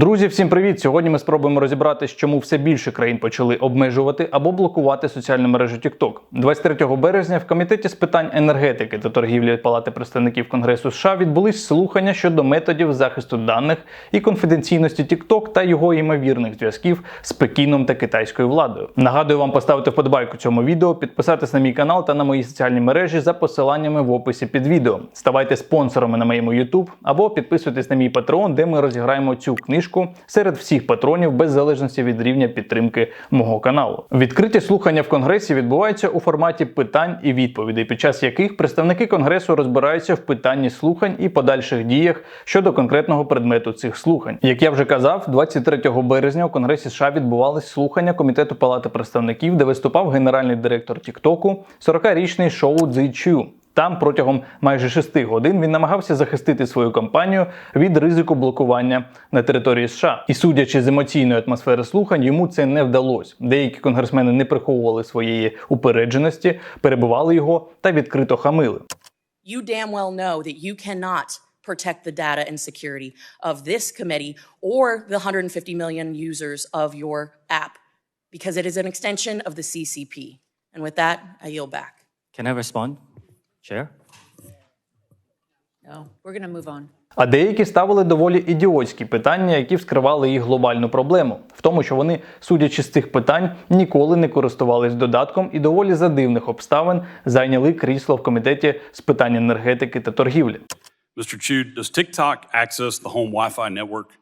Друзі, всім привіт! Сьогодні ми спробуємо розібратись, чому все більше країн почали обмежувати або блокувати соціальну мережу TikTok. 23 березня в комітеті з питань енергетики та торгівлі Палати представників Конгресу США відбулись слухання щодо методів захисту даних і конфіденційності TikTok та його ймовірних зв'язків з Пекіном та китайською владою. Нагадую вам поставити вподобайку цьому відео, підписатись на мій канал та на мої соціальні мережі за посиланнями в описі під відео. Ставайте спонсорами на моєму YouTube або підписуйтесь на мій Patreon, де ми розіграємо цю книжку серед всіх патронів без залежності від рівня підтримки мого каналу. Відкриті слухання в конгресі відбуваються у форматі питань і відповідей, під час яких представники конгресу розбираються в питанні слухань і подальших діях щодо конкретного предмету цих слухань. Як я вже казав, 23 березня у конгресі США відбувались слухання комітету Палати представників, де виступав генеральний директор Тіктоку, 40-річний Шоу Цзи Чу. Там протягом майже шести годин він намагався захистити свою компанію від ризику блокування на території США. І судячи з емоційної атмосфери слухань, йому це не вдалося. Деякі конгресмени не приховували своєї упередженості, перебивали його та відкрито хамили. you damn well know that you cannot protect the data and security of this committee or the 150 million users of your app because it is an extension of the CCP. And with that, I yield back. Can I respond, Chair? No, we're to move on. А деякі ставили доволі ідіотські питання, які вскривали їх глобальну проблему, в тому, що вони, судячи з цих питань, ніколи не користувались додатком і доволі за дивних обставин зайняли крісло в комітеті з питань енергетики та торгівлі. Mr. Chu, does TikTok access the home Wi Fi network?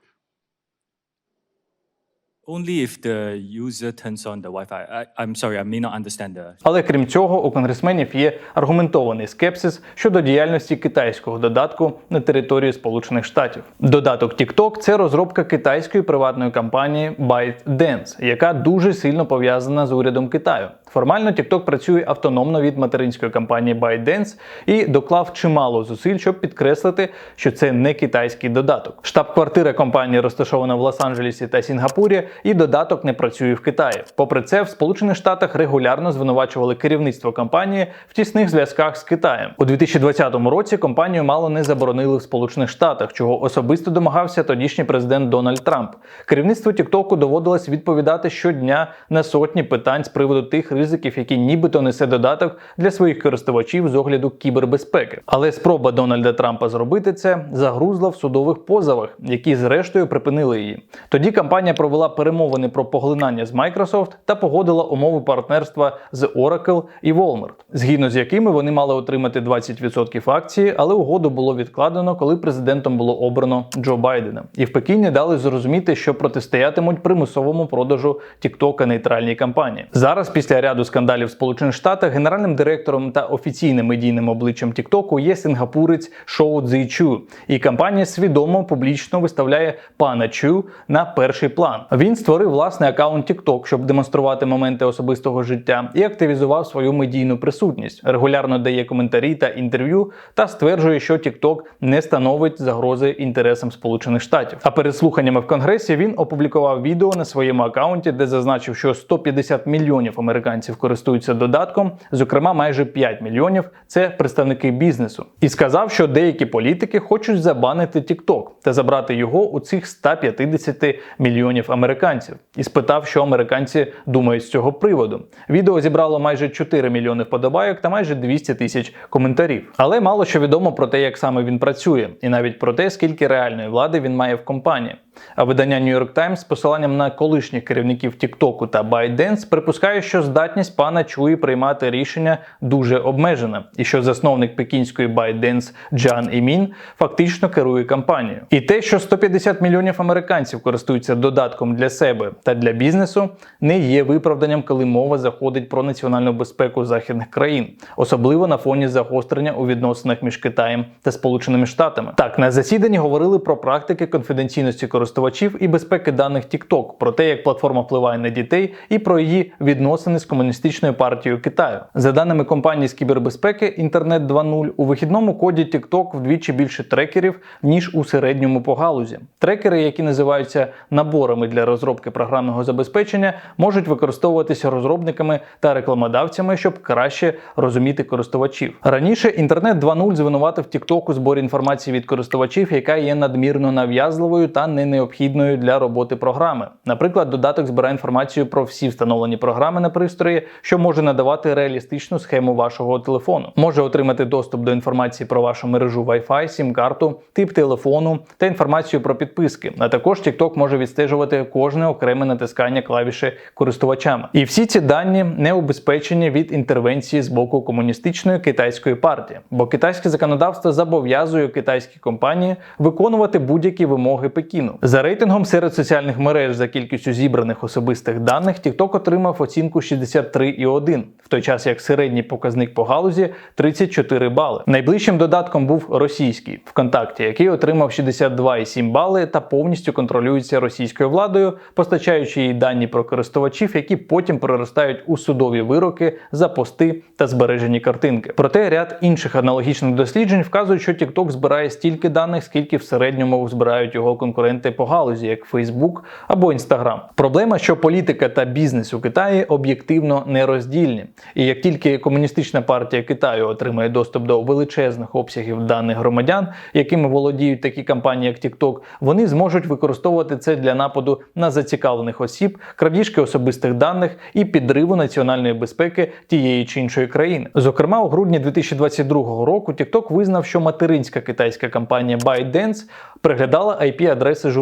Only if the user turns on the Wi-Fi. I, I'm sorry, I may not understand the. Але крім цього, у конгресменів є аргументований скепсис щодо діяльності китайського додатку на території Сполучених Штатів. Додаток TikTok – це розробка китайської приватної компанії ByteDance, яка дуже сильно пов'язана з урядом Китаю. Формально TikTok працює автономно від материнської компанії ByteDance і доклав чимало зусиль, щоб підкреслити, що це не китайський додаток. Штаб-квартира компанії розташована в Лос-Анджелесі та Сінгапурі, і додаток не працює в Китаї. Попри це, в Сполучених Штатах регулярно звинувачували керівництво компанії в тісних зв'язках з Китаєм. У 2020 році компанію мало не заборонили в Сполучених Штатах, чого особисто домагався тодішній президент Дональд Трамп. Керівництву TikTok доводилось відповідати щодня на сотні питань з приводу тих ризиків, які нібито несе додаток для своїх користувачів з огляду кібербезпеки. Але спроба Дональда Трампа зробити це загрузла в судових позовах, які зрештою припинили її. Тоді компанія провела перемовини про поглинання з Microsoft та погодила умови партнерства з Oracle і Walmart, згідно з якими вони мали отримати 20% акції, але угоду було відкладено, коли президентом було обрано Джо Байдена. І в Пекіні дали зрозуміти, що протистоятимуть примусовому продажу TikTok нейтральній компанії. Зараз, після ряду скандалів Сполучених Штатах, генеральним директором та офіційним медійним обличчям TikTok є сингапурець Шоу Цзи Чу. І компанія свідомо публічно виставляє пана Чу на перший план. Він створив власний аккаунт TikTok, щоб демонструвати моменти особистого життя, і активізував свою медійну присутність. Регулярно дає коментарі та інтерв'ю та стверджує, що TikTok не становить загрози інтересам Сполучених Штатів. А перед слуханнями в Конгресі він опублікував відео на своєму аккаунті, де зазначив, що 150 мільйонів американців користуються додатком, зокрема, майже 5 мільйонів це представники бізнесу, і сказав, що деякі політики хочуть забанити TikTok та забрати його у цих 150 мільйонів американців, і спитав, що американці думають з цього приводу. Відео зібрало майже 4 мільйони вподобайок та майже 200 тисяч коментарів. Але мало що відомо про те, як саме він працює, і навіть про те, скільки реальної влади він має в компанії. А видання New York Times з посиланням на колишніх керівників TikTok та ByteDance припускає, що здатність пана Чуї приймати рішення дуже обмежена, і що засновник пекінської ByteDance Джан Імін фактично керує компанією. І те, що 150 мільйонів американців користуються додатком для себе та для бізнесу, не є виправданням, коли мова заходить про національну безпеку західних країн, особливо на фоні загострення у відносинах між Китаєм та Сполученими Штатами. Так на засіданні говорили про практики конфіденційності користувачів і безпеки даних TikTok, про те, як платформа впливає на дітей, і про її відносини з комуністичною партією Китаю. За даними компанії з кібербезпеки Інтернет 2.0, у вихідному коді TikTok вдвічі більше трекерів ніж у середньому по галузі. Трекери, які називаються наборами для розробки програмного забезпечення, можуть використовуватися розробниками та рекламодавцями, щоб краще розуміти користувачів. Раніше інтернет 2.0 звинуватив TikTok у зборі інформації від користувачів, яка є надмірно нав'язливою та не необхідною для роботи програми. Наприклад, додаток збирає інформацію про всі встановлені програми на пристрої, що може надавати реалістичну схему вашого телефону. Може отримати доступ до інформації про вашу мережу Wi-Fi, сім-карту, тип телефону та інформацію про підписки. А також TikTok може відстежувати кожне окреме натискання клавіші користувачами. І всі ці дані не убезпечені від інтервенції з боку комуністичної китайської партії, бо китайське законодавство зобов'язує китайські компанії виконувати будь-які вимоги Пекіну. За рейтингом серед соціальних мереж за кількістю зібраних особистих даних TikTok отримав оцінку 63,1, в той час як середній показник по галузі 34 бали. Найближчим додатком був російський ВКонтакті, який отримав 62,7 бали та повністю контролюється російською владою, постачаючи їй дані про користувачів, які потім проростають у судові вироки за пости та збережені картинки. Проте ряд інших аналогічних досліджень вказують, що TikTok збирає стільки даних, скільки в середньому збирають його конкуренти по галузі, як Facebook або Instagram. Проблема, що політика та бізнес у Китаї об'єктивно нероздільні. І як тільки комуністична партія Китаю отримає доступ до величезних обсягів даних громадян, якими володіють такі компанії, як TikTok, вони зможуть використовувати це для нападу на зацікавлених осіб, крадіжки особистих даних і підриву національної безпеки тієї чи іншої країни. Зокрема, у грудні 2022 року TikTok визнав, що материнська китайська компанія ByteDance приглядала IP-адреси журналістів,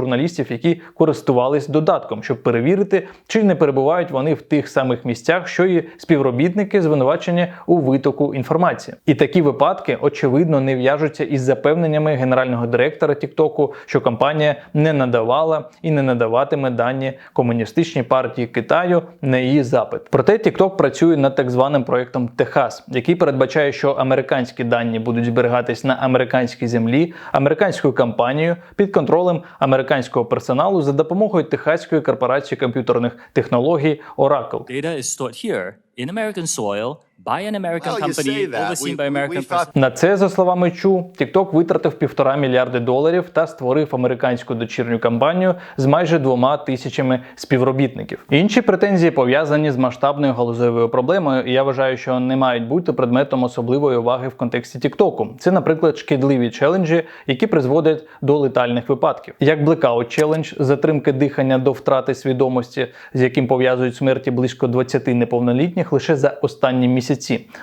які користувались додатком, щоб перевірити, чи не перебувають вони в тих самих місцях, що і співробітники звинувачені у витоку інформації. І такі випадки очевидно не в'яжуться із запевненнями генерального директора TikTok, що компанія не надавала і не надаватиме дані комуністичній партії Китаю на її запит. Проте TikTok працює над так званим проектом Техас, який передбачає, що американські дані будуть зберігатись на американській землі американською компанією під контролем американського персоналу за допомогою техаської корпорації комп'ютерних технологій Oracle. Data is stored here in American soil by an American Well, company overseen We- by American we thought- На це, за словами Чу, TikTok витратив півтора мільярди доларів та створив американську дочірню компанію з майже двома тисячами співробітників. Інші претензії пов'язані з масштабною галузевою проблемою, і я вважаю, що не мають бути предметом особливої уваги в контексті TikTok. Це, наприклад, шкідливі челенджі, які призводять до летальних випадків, як Blackout Challenge – затримки дихання до втрати свідомості, з яким пов'язують смерті близько 20 неповнолітніх лише за останні місяці,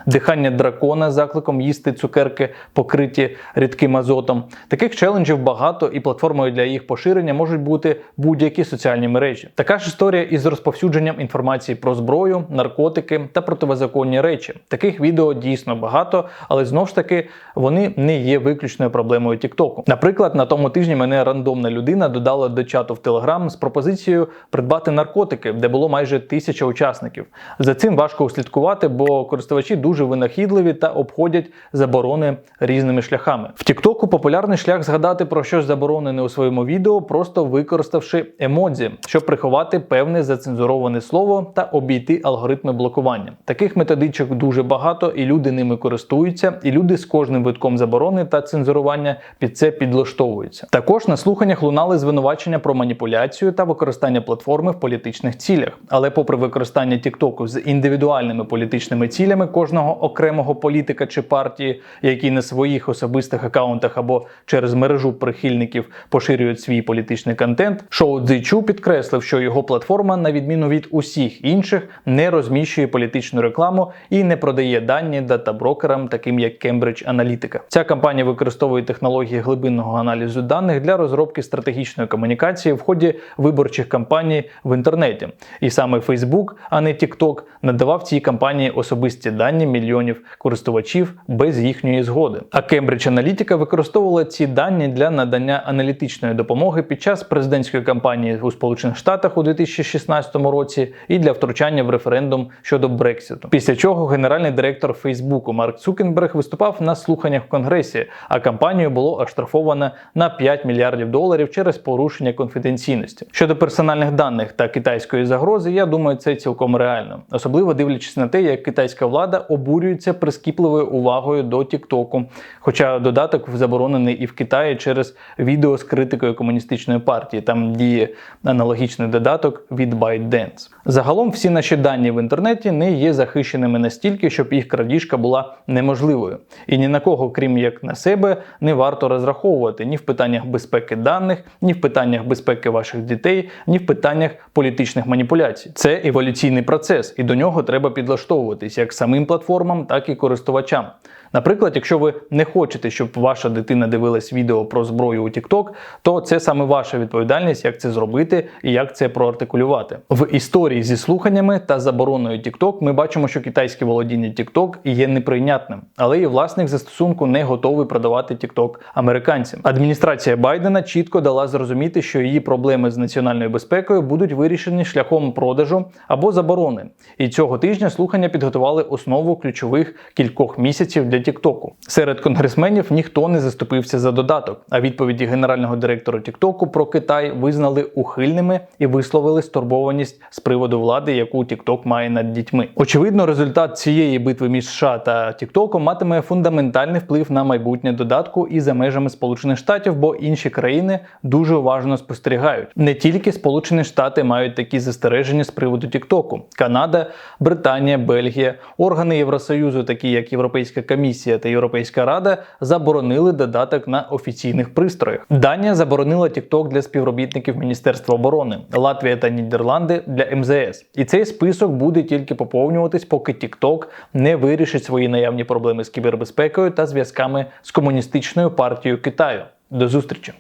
дихання дракона закликом їсти цукерки, покриті рідким азотом. Таких челенджів багато, і платформою для їх поширення можуть бути будь-які соціальні мережі. Така ж історія із розповсюдженням інформації про зброю, наркотики та противозаконні речі. Таких відео дійсно багато, але знов ж таки вони не є виключною проблемою TikTok. Наприклад, на тому тижні мене рандомна людина додала до чату в Telegram з пропозицією придбати наркотики, де було майже тисяча учасників. За цим важко услідкувати, бо користувачі дуже винахідливі та обходять заборони різними шляхами. В TikTok популярний шлях згадати про щось заборонене у своєму відео, просто використавши емодзі, щоб приховати певне зацензуроване слово та обійти алгоритми блокування. Таких методичок дуже багато, і люди ними користуються, і люди з кожним витком заборони та цензурування під це підлаштовуються. Також на слуханнях лунали звинувачення про маніпуляцію та використання платформи в політичних цілях. Але, попри використання TikTok з індивідуальними політичними цілями кожного окремого політика чи партії, які на своїх особистих акаунтах або через мережу прихильників поширюють свій політичний контент, Шоу Цзичу підкреслив, що його платформа, на відміну від усіх інших, не розміщує політичну рекламу і не продає дані датаброкерам, таким як Cambridge Analytica. Ця компанія використовує технології глибинного аналізу даних для розробки стратегічної комунікації в ході виборчих кампаній в інтернеті. І саме Facebook, а не TikTok, надавав цій компанії особисті дані мільйонів користувачів без їхньої згоди. А Cambridge Analytica використовувала ці дані для надання аналітичної допомоги під час президентської кампанії у Сполучених Штатах у 2016 році і для втручання в референдум щодо Брекситу. Після чого генеральний директор Фейсбуку Марк Цукенберг виступав на слуханнях в Конгресі, а компанію було оштрафовано на 5 мільярдів доларів через порушення конфіденційності. Щодо персональних даних та китайської загрози, я думаю, це цілком реально, особливо дивлячись на те, як китайська китайська влада обурюється прискіпливою увагою до Тіктоку, хоча додаток заборонений і в Китаї через відео з критикою комуністичної партії. Там діє аналогічний додаток від ByteDance. Загалом всі наші дані в інтернеті не є захищеними настільки, щоб їх крадіжка була неможливою. І ні на кого, крім як на себе, не варто розраховувати ні в питаннях безпеки даних, ні в питаннях безпеки ваших дітей, ні в питаннях політичних маніпуляцій. Це еволюційний процес, і до нього треба підлаштовуватись як самим платформам, так і користувачам. Наприклад, якщо ви не хочете, щоб ваша дитина дивилась відео про зброю у TikTok, то це саме ваша відповідальність, як це зробити і як це проартикулювати. В історії зі слуханнями та забороною TikTok ми бачимо, що китайське володіння TikTok є неприйнятним, але і власник застосунку не готовий продавати TikTok американцям. Адміністрація Байдена чітко дала зрозуміти, що її проблеми з національною безпекою будуть вирішені шляхом продажу або заборони. І цього тижня слухання підготували основу ключових кількох місяців для Тіктоку. Серед конгресменів ніхто не заступився за додаток, а відповіді генерального директора Тіктоку про Китай визнали ухильними і висловили стурбованість з приводу влади, яку Тікток має над дітьми. Очевидно, результат цієї битви між США та Тіктоком матиме фундаментальний вплив на майбутнє додатку і за межами Сполучених Штатів, бо інші країни дуже уважно спостерігають. Не тільки Сполучені Штати мають такі застереження з приводу Тіктоку. Канада, Британія, Бельгія, органи Євросоюзу, такі як Європейська комісія та Європейська Рада, заборонили додаток на офіційних пристроях. Данія заборонила TikTok для співробітників Міністерства оборони, Латвія та Нідерланди для МЗС. І цей список буде тільки поповнюватись, поки TikTok не вирішить свої наявні проблеми з кібербезпекою та зв'язками з комуністичною партією Китаю. До зустрічі!